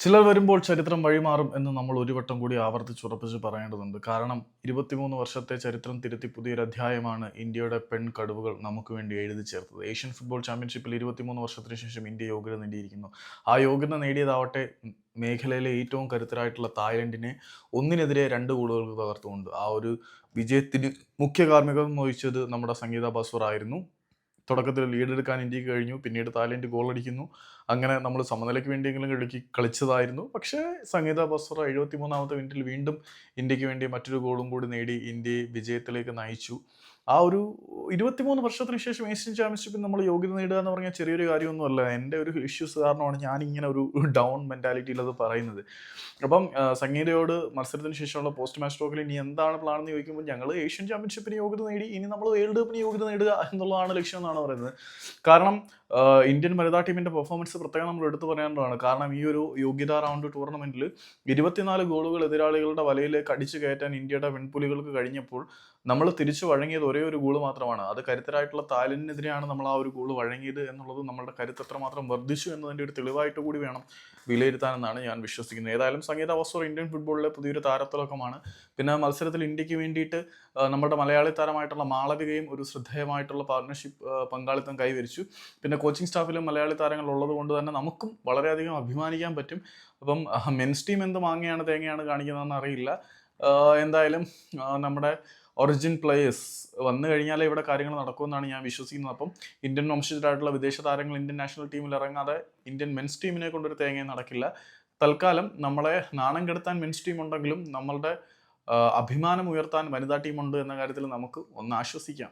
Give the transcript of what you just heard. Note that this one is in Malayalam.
ചിലർ വരുമ്പോൾ ചരിത്രം വഴിമാറും എന്ന് നമ്മൾ ഒരു വട്ടം കൂടി ആവർത്തിച്ചുറപ്പിച്ച് പറയേണ്ടതുണ്ട്. കാരണം ഇരുപത്തിമൂന്ന് വർഷത്തെ ചരിത്രം തിരുത്തി പുതിയൊരു അധ്യായമാണ് ഇന്ത്യയുടെ പെൺ കടുവകൾ നമുക്ക് വേണ്ടി എഴുതി ചേർത്തത്. ഏഷ്യൻ ഫുട്ബോൾ ചാമ്പ്യൻഷിപ്പിൽ ഇരുപത്തിമൂന്ന് വർഷത്തിന് ശേഷം ഇന്ത്യ യോഗ്യത നേടിയിരിക്കുന്നു. ആ യോഗ്യത നേടിയതാവട്ടെ മേഖലയിലെ ഏറ്റവും കരുത്തരായിട്ടുള്ള തായ്ലൻഡിനെ ഒന്നിനെതിരെ രണ്ട് ഗോളുകൾക്ക് തകർത്തുകൊണ്ട് ആ ഒരു വിജയത്തിന് മുഖ്യ കാർമ്മികം വഹിച്ചത് നമ്മുടെ സംഗീത ബസ്വർ തുടക്കത്തിൽ ലീഡ് എടുക്കാൻ ഇന്ത്യയ്ക്ക് കഴിഞ്ഞു. പിന്നീട് തായ്ലൻഡ് ഗോൾ അടിക്കുന്നു അങ്ങനെ നമ്മൾ സമനിലയ്ക്ക് വേണ്ടിയെങ്കിലും കളിക്ക് കളിച്ചതായിരുന്നു. പക്ഷേ സംഗീത ബസ്വറ എഴുപത്തി മൂന്നാമത്തെ മിനിറ്റിൽ വീണ്ടും ഇന്ത്യയ്ക്ക് വേണ്ടി മറ്റൊരു ഗോളും കൂടി നേടി ഇന്ത്യയെ വിജയത്തിലേക്ക് നയിച്ചു. ആ ഒരു ഇരുപത്തിമൂന്ന് വർഷത്തിന് ശേഷം ഏഷ്യൻ ചാമ്പ്യൻഷിപ്പിൽ നമ്മൾ യോഗ്യത നേടുക എന്ന് പറഞ്ഞാൽ ചെറിയൊരു കാര്യമൊന്നുമല്ല. എന്റെ ഒരു ഇഷ്യൂസ് കാരണമാണ് ഞാൻ ഇങ്ങനെ ഒരു ഡൗൺ മെന്റാലിറ്റിയിൽ അത് പറയുന്നത്. അപ്പം സംഗീതയോട് മത്സരത്തിന് ശേഷമുള്ള പോസ്റ്റ് മാച്ച് ടോക്കിൽ ഇനി എന്താണ് പ്ലാൻ എന്ന് ചോദിക്കുമ്പോൾ ഞങ്ങൾ ഏഷ്യൻ ചാമ്പ്യൻഷിപ്പിന് യോഗ്യത നേടി ഇനി നമ്മൾ വേൾഡ് കപ്പിന് യോഗ്യത നേടുക എന്നുള്ളതാണ് ലക്ഷ്യം എന്നാണ് പറയുന്നത്. കാരണം ഇന്ത്യൻ വനിതാ ടീമിന്റെ പെർഫോമൻസ് പ്രത്യേകം നമ്മൾ എടുത്തു പറയേണ്ടതാണ്. കാരണം ഈ ഒരു യോഗ്യതാ റൗണ്ട് ടൂർണമെന്റിൽ ഇരുപത്തിനാല് ഗോളുകൾ എതിരാളികളുടെ വലയിലേക്ക് അടിച്ചു കയറ്റാൻ ഇന്ത്യയുടെ വെൺപുലികൾക്ക് കഴിഞ്ഞപ്പോൾ നമ്മൾ തിരിച്ചു വഴങ്ങിയത് ഒരേ ഒരു ഗോൾ മാത്രമാണ്. അത് കരുത്തരായിട്ടുള്ള തായ്ലൻഡിനെതിരെയാണ് നമ്മൾ ആ ഒരു ഗോൾ വഴങ്ങിയത് എന്നുള്ളത് നമ്മളുടെ കരുത്ത് എത്രമാത്രം വർദ്ധിച്ചു എന്നതിന്റെ ഒരു തെളിവായിട്ട് കൂടി വേണം വിലയിരുത്താനെന്നാണ് ഞാൻ വിശ്വസിക്കുന്നത്. ഏതായാലും സംഗീത വസ്തുർ ഇന്ത്യൻ ഫുട്ബോളിലെ പുതിയൊരു താരത്തിളക്കമാണ്. പിന്നെ മത്സരത്തിൽ ഇന്ത്യയ്ക്ക് വേണ്ടിയിട്ട് നമ്മുടെ മലയാളി താരമായിട്ടുള്ള മാളവികയും ഒരു ശ്രദ്ധേയമായിട്ടുള്ള പാർട്ണർഷിപ്പ് പങ്കാളിത്തം കൈവരിച്ചു. പിന്നെ കോച്ചിങ് സ്റ്റാഫിലും മലയാളി താരങ്ങൾ ഉള്ളത് കൊണ്ട് തന്നെ നമുക്കും വളരെയധികം അഭിമാനിക്കാൻ പറ്റും. അപ്പം മെൻസ് ടീം എന്ത് മാങ്ങയാണ് തേങ്ങയാണ് കാണിക്കുന്നതെന്ന് അറിയില്ല. എന്തായാലും നമ്മുടെ ഒറിജിൻ പ്ലേയേഴ്സ് വന്നു കഴിഞ്ഞാലേ ഇവിടെ കാര്യങ്ങൾ നടക്കുമെന്നാണ് ഞാൻ വിശ്വസിക്കുന്നത്. അപ്പം ഇന്ത്യൻ വംശജരായിട്ടുള്ള വിദേശ താരങ്ങൾ ഇന്ത്യൻ നാഷണൽ ടീമിൽ ഇറങ്ങാതെ ഇന്ത്യൻ മെൻസ് ടീമിനെ കൊണ്ടൊരു തേങ്ങയും നടക്കില്ല. തൽക്കാലം നമ്മളെ നാണം കെടുത്താൻ മെൻസ് ടീം ഉണ്ടെങ്കിലും നമ്മളുടെ അഭിമാനം ഉയർത്താൻ വനിതാ ടീമുണ്ട് എന്ന കാര്യത്തിൽ നമുക്ക് ഒന്ന് ആശ്വസിക്കാം.